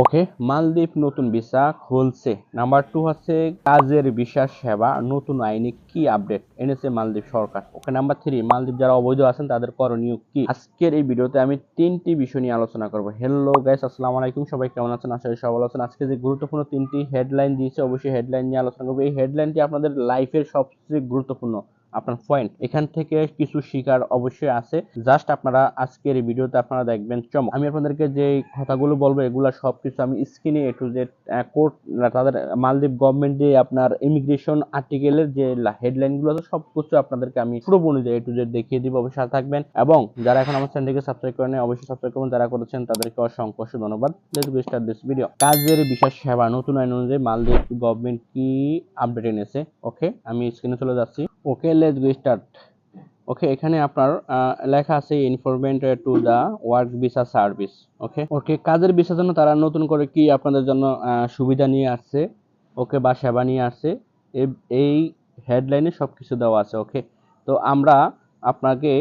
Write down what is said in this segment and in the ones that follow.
ওকে। মালদ্বীপ নতুন ভিসা খুলছে। নাম্বার টু হচ্ছে কাজের ভিসা সেবা, নতুন আইনে কি আপডেট এনেছে মালদ্বীপ সরকার? ওকে, নাম্বার থ্রি, মালদ্বীপ যারা অবৈধ আছেন, তাদের করণীয় কি? আজকের এই ভিডিওতে আমি তিনটি বিষয় নিয়ে আলোচনা করব। হ্যালো গাইস আসসালামু আলাইকুম। সবাই কেমন আছেন? আশা করি সবাই আছেন। আজকে যে গুরুত্বপূর্ণ তিনটি হেডলাইন দিয়েছে, অবশ্যই হেডলাইন নিয়ে আলোচনা করব। এই হেডলাইনটি আপনাদের লাইফের সবচেয়ে গুরুত্বপূর্ণ। আপনার পয়েন্ট এখান থেকে কিছু শিকার অবশ্যই আছে। জাস্ট আপনারা আজকের এই ভিডিওতে আপনারা দেখবেন চমক। আমি আপনাদেরকে যে কথাগুলো বলব, এগুলো সবকিছু আমি স্ক্রিনে এ টু জেড কোর্ট তাদের মালদ্বীপ গভর্নমেন্ট যে আপনার ইমিগ্রেশন আর্টিকেলের যে হেডলাইনগুলো আছে, সবকিছু আপনাদেরকে আমি পুরো অনুযায়ী এ টু জেড দেখিয়ে দিব। অবশ্যই থাকবেন। এবং যারা এখন আমার চ্যানেলকে সাবস্ক্রাইব করেন অবশ্যই সাবস্ক্রাইব করবেন। যারা করেছেন, তাদেরকে অসংখ্য অসংখ্য ধন্যবাদ let's go start this video কাজের বিশেষ সেবা, নতুন আইন অনুযায়ী মালদ্বীপ গভর্নমেন্ট কি আপডেট এনেছে? ওকে আমি স্ক্রিনে চলে যাচ্ছি। ওকে লেটস গো স্টার্ট ওকে এখানে আপনার লেখা আছে information to the work visa service okay okay কাজের ভিসার জন্য তারা নতুন করে কি আপনাদের জন্য সুবিধা নিয়ে আসছে ওকে বা সেবা নিয়ে আসছে এই হেডলাইনে সব কিছু দেওয়া আছে ওকে তো আমরা আপনাকে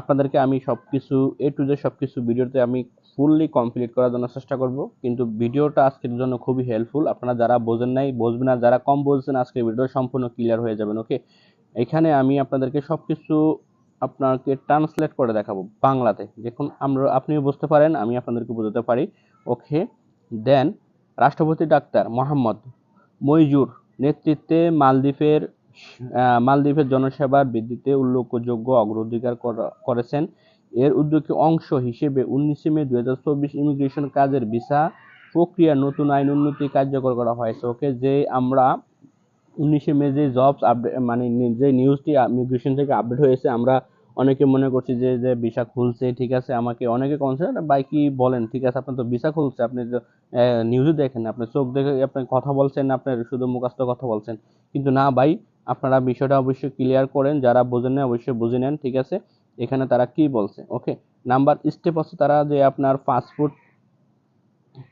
আপনাদেরকে আমি সব কিছু এ টু জে সব কিছু ভিডিওতে আমি ফুললি কমপ্লিট করার জন্য চেষ্টা করব, কিন্তু ভিডিওটা আজকের জন্য খুবই হেল্পফুল আপনারা যারা বোঝেন নাই, বুঝবেন না, যারা কম বলছেন, আজকের ভিডিও সম্পূর্ণ ক্লিয়ার হয়ে যাবেন ওকে এখানে আমি আপনাদেরকে সব কিছু আপনাকে ট্রান্সলেট করে দেখাবো বাংলাতে। দেখুন, আমরা আপনিও বুঝতে পারেন, আমি আপনাদেরকে বোঝাতে পারি। ওকে দেন রাষ্ট্রপতি ডাক্তার মোহাম্মদ মইজুর নেতৃত্বে মালদ্বীপের মালদ্বীপের জনসেবার বৃদ্ধিতে উল্লেখযোগ্য অগ্রাধিকার করা- করেছেন। এর উদ্যোগের অংশ হিসেবে উনিশে মে দুই হাজার চব্বিশ ইমিগ্রেশন কাজের ভিসা প্রক্রিয়া নতুন আইন উন্নতি কার্যকর করা হয়েছে। ওকে, যে আমরা উনিশে মে যে জবস আপডেট মানে যে নিউজটি ইমিগ্রেশন থেকে আপডেট হয়েছে, আমরা অনেকে মনে করছি যে যে ভিসা খুলছে, ঠিক আছে, আমাকে অনেকে কনসে ভাই কি বলেন? ঠিক আছে, আপনার তো ভিসা খুলছে, আপনি নিউজে দেখেন আপনি চোখ দেখে আপনি কথা বলছেন, আপনার শুধু মুখস্থ কথা বলছেন? কিন্তু না ভাই, আপনারা বিষয়টা অবশ্যই ক্লিয়ার করেন, যারা বোঝেন না অবশ্যই বুঝে নেন, ঠিক আছে? এখানে তারা কি বলছে ওকে নাম্বার স্টেপ হচ্ছে তারা যে আপনার পাসপোর্ট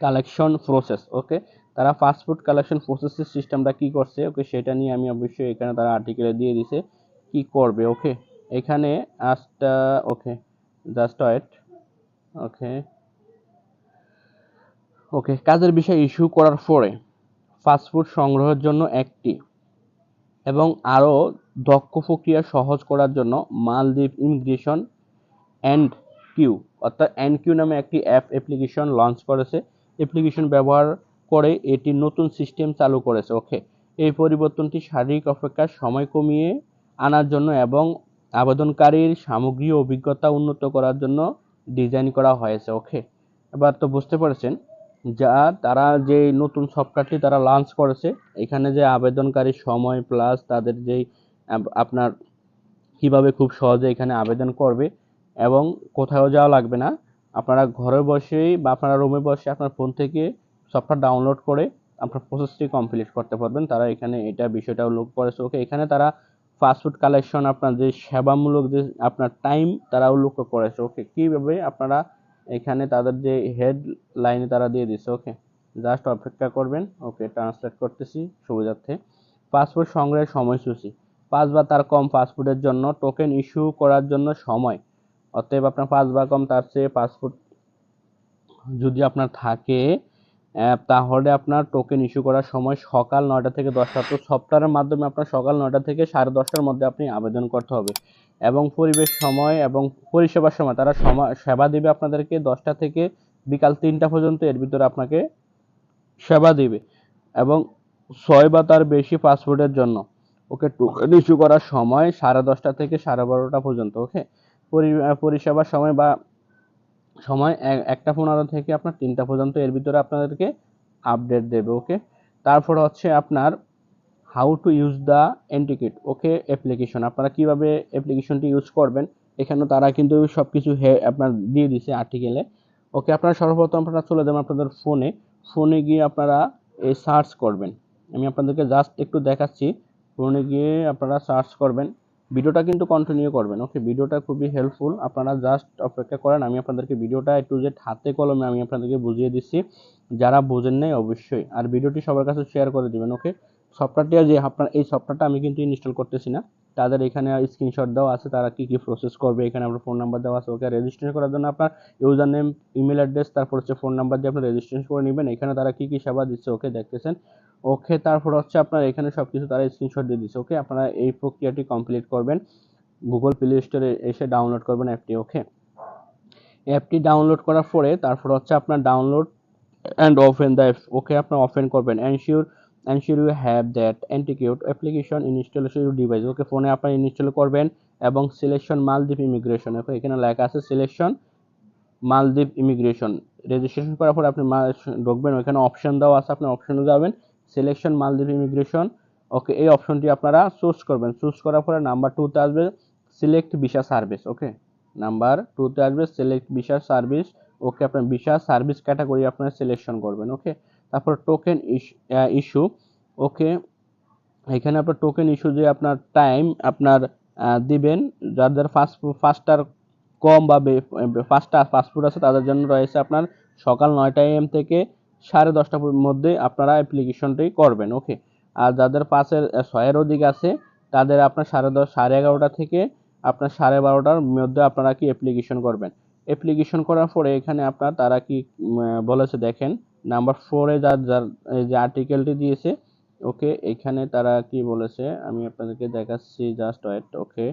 কালেকশন প্রসেস ওকে তারা ফাস্টফুড কালেকশন প্রসেসের সিস্টেমটা কি করছে? ওকে সেটা নিয়ে আমি অবশ্যই এখানে তারা আর্টিকেলে দিয়ে দিছে কি করবে ওকে এখানে আজটা ওকে জাস্ট ওয়েট ওকে ওকে কাজের বিষয় ইস্যু করার পরে ফাস্টফুড সংগ্রহের জন্য একটি এবং আরও দক্ষ প্রক্রিয়া সহজ করার জন্য মালদ্বীপ ইমিগ্রেশন অ্যান্ড কিউ, অর্থাৎ অ্যান্ড কিউ নামে একটি অ্যাপ অ্যাপ্লিকেশন লঞ্চ করেছে। অ্যাপ্লিকেশন ব্যবহার করে এটি নতুন সিস্টেম চালু করেছে। ওকে এই পরিবর্তনটি শারীরিক অপেক্ষার সময় কমিয়ে আনার জন্য এবং আবেদনকারীর সামগ্রী অভিজ্ঞতা উন্নত করার জন্য ডিজাইন করা হয়েছে। ওকে এবার তো বুঝতে পারছেন, যা তারা যে নতুন সফটওয়্যারটি তারা লঞ্চ করেছে, এখানে যে আবেদনকারীর সময় প্লাস তাদের যেই আপনার কীভাবে খুব সহজে এখানে আবেদন করবে এবং কোথাও যাওয়া লাগবে না, আপনারা ঘরে বসেই বা আপনারা রুমে বসে আপনার ফোন থেকে সফটওয়্যার ডাউনলোড করে আপনার প্রসেসটি কমপ্লিট করতে পারবেন। তারা এখানে এটা বিষয়টা উল্লেখ করেছে। ওকে এখানে তারা ফাস্টফুড কালেকশন আপনার যে সেবামূলক যে আপনার টাইম তারা উল্লেখ করেছে। ওকে কীভাবে আপনারা এখানে তাদের যে হেড লাইনে তারা দিয়ে দিচ্ছে ওকে জাস্ট অপেক্ষা করবেন। ওকে ট্রান্সলেট করতেছি সুবিধার্থে। পাসপোর্ট সংগ্রহের সময়সূচি। পাঁচ বা তার কম পাসপোর্টের জন্য টোকেন ইস্যু করার জন্য সময়। অতএব আপনার পাঁচ বা কম তার চেয়ে পাসপোর্ট যদি আপনার থাকে তাহলে আপনার টোকেন ইস্যু করার সময় সকাল নয়টা থেকে দশটা, তো সফটওয়্যারের মাধ্যমে আপনার সকাল নয়টা থেকে সাড়ে দশটার মধ্যে আপনি আবেদন করতে হবে। এবং পরিবেশ সময় এবং পরিষেবার সময়, তারা সেবা দেবে আপনাদেরকে দশটা থেকে বিকাল তিনটা পর্যন্ত, এর ভিতরে আপনাকে সেবা দেবে। এবং ছয় বা তার বেশি পাসপোর্টের জন্য, ওকে টোকেন ইস্যু করার সময় সাড়ে দশটা থেকে সাড়ে বারোটা পর্যন্ত, ওকে? পরিষেবার সময় বা সময় একটা পনেরো থেকে আপনার তিনটা পর্যন্ত এর ভিতরে আপনাদেরকে আপডেট দেবে ওকে তারপর হচ্ছে আপনার হাউ টু ইউজ দ্য এন্টিকেট ওকে অ্যাপ্লিকেশন আপনারা কীভাবে অ্যাপ্লিকেশনটি ইউজ করবেন, এখানে তারা কিন্তু সব কিছু আপনার দিয়ে দিছে আর্টিকেলে ওকে আপনারা সর্বপ্রথম আপনারা চলে যাবেন আপনাদের ফোনে ফোনে গিয়ে আপনারা এই সার্চ করবেন। আমি আপনাদেরকে জাস্ট একটু দেখাচ্ছি ফোনে গিয়ে আপনারা সার্চ করবেন। ভিডিওটা কিন্তু কন্টিনিউ করবেন। ওকে ভিডিওটা খুবই হেল্পফুল আপনারা জাস্ট অপেক্ষা করেন, আমি আপনাদেরকে ভিডিওটা একটু যে হাতে কলমে আমি আপনাদেরকে বুঝিয়ে দিচ্ছি। যারা বোঝেন নাই, অবশ্যই। আর ভিডিওটি সবার কাছে শেয়ার করে দিবেন ওকে সফটওয়্যারটি যে আপনার, এই সফটওয়্যারটা আমি কিন্তু ইনস্টল করতেছি না। তাদের এখানে স্ক্রিনশট দেওয়া আছে, তারা কি কি প্রসেস করবে, এখানে আপনার ফোন নাম্বার দেওয়া আছে, ওকে রেজিস্ট্রেশন করার জন্য আপনার ইউজার নেম ইমেল অ্যাড্রেস তারপর হচ্ছে ফোন নাম্বার দিয়ে আপনি রেজিস্ট্রেশন করে নেবেন, এখানে তারা কি কি সেবা দিচ্ছে, ওকে দেখতেছেন। ওকে, তারপর হচ্ছে আপনার এখানে সব কিছু তারা স্ক্রিনশট দিয়ে দিচ্ছে, ওকে? আপনারা এই প্রক্রিয়াটি কমপ্লিট করবেন গুগল প্লে স্টোরে এসে ডাউনলোড করবেন অ্যাপটি ওকে? অ্যাপটি ডাউনলোড করার পরে, তারপর হচ্ছে আপনার download and open the apps okay? আপনার ওপেন করবেন ensure ensure you have that অ্যান্টিকিউট application installation device okay ফোনে আপনার ইনস্টল করবেন এবং সিলেকশন মালদ্বীপ ইমিগ্রেশন ওকে এখানে লেখা আছে সিলেকশন মালদ্বীপ ইমিগ্রেশন রেজিস্ট্রেশন করার পর আপনি ঢুকবেন ওখানে অপশন দেওয়া আছে, আপনি অপশনে যাবেন সিলেকশন মালদ্বীপ ইমিগ্রেশন ওকে এই অপশনটি আপনারা চুজ করবেন। চুজ করার পরে নাম্বার টুতে আসবে select visa service okay number টুতে আসবে সিলেক্ট ভিসা সার্ভিস ওকে আপনার ভিসা সার্ভিস ক্যাটাগরি আপনারা সিলেকশন করবেন। ওকে তারপর টোকেন ইস্যু ওকে এখানে আপনার টোকেন ইস্যু যে আপনার টাইম আপনার দিবেন যাদের ফাস্ট ফাস্টার কম বা ফাস্টার পাসপোর্ট আছে, তাদের জন্য রয়েছে আপনার সকাল নয়টা এম থেকে সাড়ে দশটার মধ্যে আপনারা অ্যাপ্লিকেশনটি করবেন ওকে আর যাদের পাশের ছয়ের অধিক আছে, তাদের আপনার সাড়ে দশ, সাড়ে এগারোটা থেকে আপনার সাড়ে বারোটার মধ্যে আপনারা কি অ্যাপ্লিকেশন করবেন? অ্যাপ্লিকেশন করার পরে এখানে আপনার তারা কি বলেছে দেখেন নাম্বার ফোরে যার যার যে আর্টিকেলটি দিয়েছে, ওকে, এখানে তারা কি বলেছে, আমি আপনাদেরকে দেখাচ্ছি জাস্ট ওয়েট ওকে।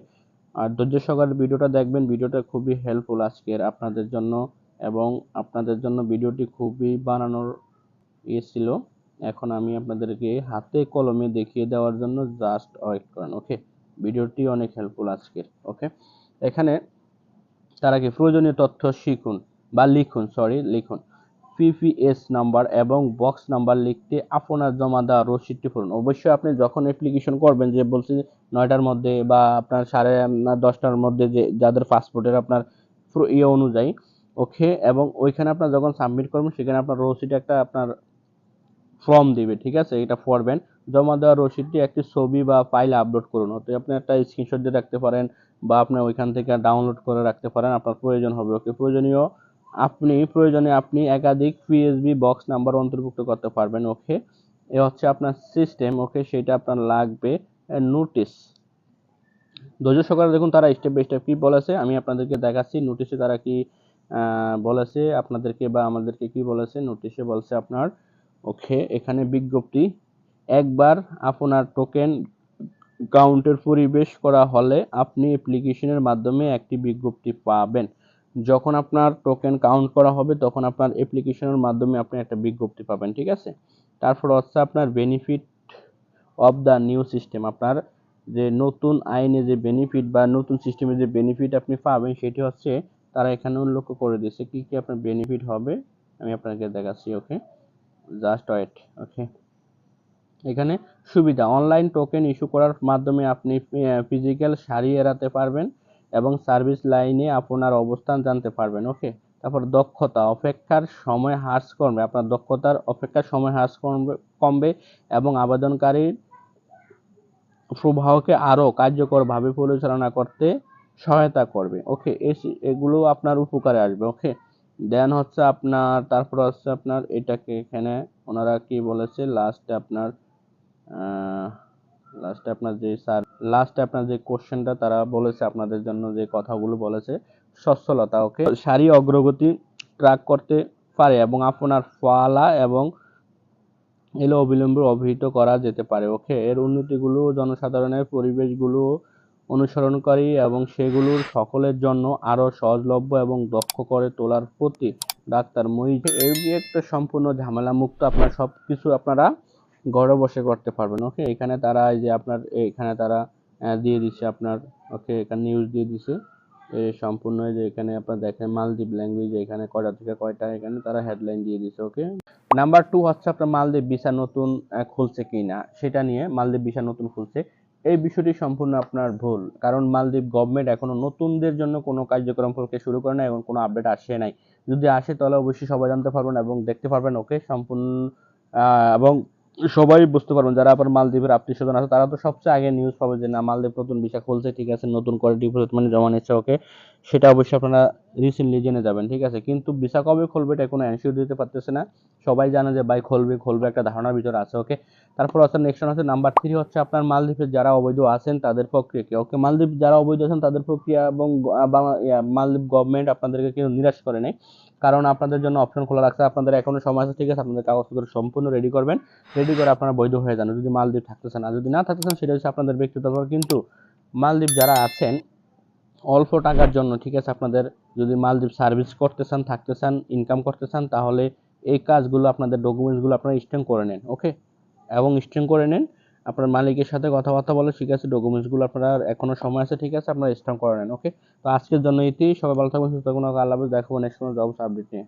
আর ধৈর্য সহকারে ভিডিওটা দেখবেন, ভিডিওটা খুবই হেল্পফুল আজকের আপনাদের জন্য এবং আপনাদের জন্য ভিডিওটি খুবই বানানোর ইয়ে ছিল। এখন আমি আপনাদেরকে হাতে কলমে দেখিয়ে দেওয়ার জন্য জাস্ট ওয়েট করেন, ওকে। ভিডিওটি অনেক হেল্পফুল আজকের, ওকে। এখানে তারা কি প্রয়োজনীয় তথ্য শিখুন বা লিখুন সরি লিখুন। পিপিএস নাম্বার এবং বক্স নাম্বার লিখতে আপনার জমা দেওয়া রসিদটি পড়ুন। অবশ্যই আপনি যখন অ্যাপ্লিকেশন করবেন যে বলছি নয়টার মধ্যে বা আপনার সাড়ে দশটার মধ্যে যে যাদের পাসপোর্টের আপনার ইয়ে অনুযায়ী ওকে এবং ওইখানে আপনার যখন সাবমিট করবেন, সেখানে আপনার রসিদ একটা আপনার ফর্ম দিবে, ঠিক আছে? এটা পড়বেন। জমা দেওয়া রসিদটি একটি ছবি বা ফাইল আপলোড করুন। ওতে আপনি একটা স্ক্রিনশট দিয়ে রাখতে পারেন বা আপনি ওইখান থেকে ডাউনলোড করে রাখতে পারেন। আপনার প্রয়োজন হবে ওকে প্রয়োজনীয় আপনি প্রয়োজনে আপনি একাধিক পিএসবি বক্স নাম্বার অন্তর্ভুক্ত করতে পারবেন ওকে এ হচ্ছে আপনার সিস্টেম ওকে সেটা আপনার লাগবে নোটিশ ধৈর্য সহকারে দেখুন তারা স্টেপ বাই স্টেপ কি বলেছে, আমি আপনাদেরকে দেখাচ্ছি নোটিশে তারা কি বলেছে, আপনাদেরকে বা আমাদেরকে কি বলেছে? নোটিশে বলছে আপনার ওকে এখানে বিজ্ঞপ্তি, একবার আপনার টোকেন কাউন্টের পরিবেশ করা হলে আপনি অ্যাপ্লিকেশনের মাধ্যমে একটি বিজ্ঞপ্তি পাবেন। যখন আপনার টোকেন কাউন্ট করা হবে, তখন আপনার অ্যাপ্লিকেশনের মাধ্যমে আপনি একটা বিজ্ঞপ্তি পাবেন, ঠিক আছে? তারপর হচ্ছে আপনার benefit of the new system আপনার যে নতুন আইনে যে বেনিফিট বা নতুন সিস্টেমে যে বেনিফিট আপনি পাবেন, সেটি হচ্ছে তারা এখানে উল্লেখ করে দিয়েছে, কি কি আপনার বেনিফিট হবে? আমি আপনাকে দেখাচ্ছি ওকে জাস্ট ওয়েট ওকে এখানে সুবিধা অনলাইন টোকেন ইস্যু করার মাধ্যমে আপনি ফিজিক্যাল সারি এড়াতে পারবেন এবং সার্ভিস লাইনে আপনার অবস্থান জানতে পারবেন, ওকে? তারপর দক্ষতা, অপেক্ষার সময় হ্রাস কমবে আপনার দক্ষতার অপেক্ষার সময় হ্রাস কমবে কমবে এবং আবেদনকারীর প্রবাহকে আরও কার্যকরভাবে পরিচালনা করতে সহায়তা করবে, ওকে? এগুলো আপনার উপকারে আসবে, ওকে? দেন হচ্ছে আপনার, তারপর হচ্ছে আপনার এটাকে এখানে ওনারা কি বলেছে লাস্টে আপনার লাস্টে আপনার যে স্যার লাস্টে আপনার যে কোশ্চেনটা তারা বলেছে আপনাদের জন্য যে কথাগুলো বলেছে, সচ্ছলতা ওকে সারি অগ্রগতি ট্র্যাক করতে পারে এবং আপনার ফলা এবং এলো অবিলম্বে অভিহিত করা যেতে পারে ওকে এর উন্নতিগুলো জনসাধারণের পরিবেশগুলো অনুসরণকারী এবং সেগুলোর সকলের জন্য আরও সহজলভ্য এবং দক্ষ করে তোলার প্রতি ডাক্তার এর দিয়ে একটা সম্পূর্ণ ঝামেলা মুক্ত আপনার সব কিছু আপনারা ঘরে বসে করতে পারবেন ওকে এখানে তারা এই যে আপনার, এখানে তারা দিয়ে দিচ্ছে আপনার ওকে এখানে নিউজ দিয়ে এ সম্পূর্ণ যে এখানে আপনার দেখেন মালদ্বীপ ল্যাঙ্গুয়েজ এখানে কয়টা থেকে কয়টা এখানে তারা হেডলাইন দিয়ে দিছে ওকে নাম্বার টু হচ্ছে আপনার মালদ্বীপ ভিসা নতুন খুলছে কিনা, সেটা নিয়ে মালদ্বীপ ভিসা নতুন খুলছে। এই বিষয়টি সম্পূর্ণ আপনার ভুল, কারণ মালদ্বীপ গভর্নমেন্ট এখনও নতুনদের জন্য কোনো কার্যক্রম প্রক্রিয়া শুরু করে নাই এবং কোনো আপডেট আসে নাই। যদি আসে তাহলে অবশ্যই সবাই জানতে পারবেন এবং দেখতে পারবেন ওকে সম্পূর্ণ এবং সবাই বুঝতে পারবেন, যারা আবার মালদ্বীপের আত্মীয় স্বজন আছে, তারা তো সবচেয়ে আগে নিউজ পাবে যে, না, মালদ্বীপ নতুন ভিসা খুলছে, ঠিক আছে, নতুন করে ডিপোজিট মানে জমা নিচ্ছে ওকে সেটা অবশ্যই আপনারা রিসেন্টলি জেনে যাবেন, ঠিক আছে? কিন্তু ভিসা কবে খুলবে এটা কোনো অ্যানসিওর দিতে পারতেছে না। সবাই জানে যে ভাই খুলবে খুলবে একটা ধারণার ভিতরে আছে ওকে তারপর হচ্ছে নেক্সট আছে নাম্বার থ্রি হচ্ছে আপনার মালদ্বীপের যারা অবৈধ আছেন তাদের প্রক্রিয়া কি? ওকে মালদ্বীপ যারা অবৈধ আছেন তাদের প্রক্রিয়া এবং মালদ্বীপ গভর্নমেন্ট আপনাদেরকে কেউ নিরাশ করে নেই। কারণ আপনাদের জন্য অপশন খোলা রাখছে, আপনাদের এখনও সময় আছে, ঠিক আছে? আপনাদের কাগজপত্র সম্পূর্ণ রেডি করবেন রেডি করে আপনারা বৈধ হয়ে যান। যদি মালদ্বীপ থাকতেছেন আর যদি না থাকতেছেন, সেটা হচ্ছে আপনাদের ব্যক্তিগত কিন্তু মালদ্বীপ যারা আছেন, অল্প টাকার জন্য, ঠিক আছে? আপনাদের যদি মালদ্বীপ সার্ভিস করতে চান, থাকতে চান ইনকাম করতে চান, তাহলে এই কাজগুলো, আপনাদের ডকুমেন্টসগুলো আপনারা স্ট্যাং করে নেন ওকে এবং স্ট্যাং করে নেন, আপনার মালিকের সাথে কথাবার্তা বলে, ঠিক আছে ডকুমেন্টসগুলো আপনার এখনও সময় আছে, ঠিক আছে, আপনারা স্ট্যাং করে নেন ওকে তো আজকের জন্য এটি, সবাই ভালো থাকবেন, সুস্থ থাকুন, আল্লাহ হাফেজ, দেখাবো নেক্সট কোনো জবস আপডেট নিয়ে।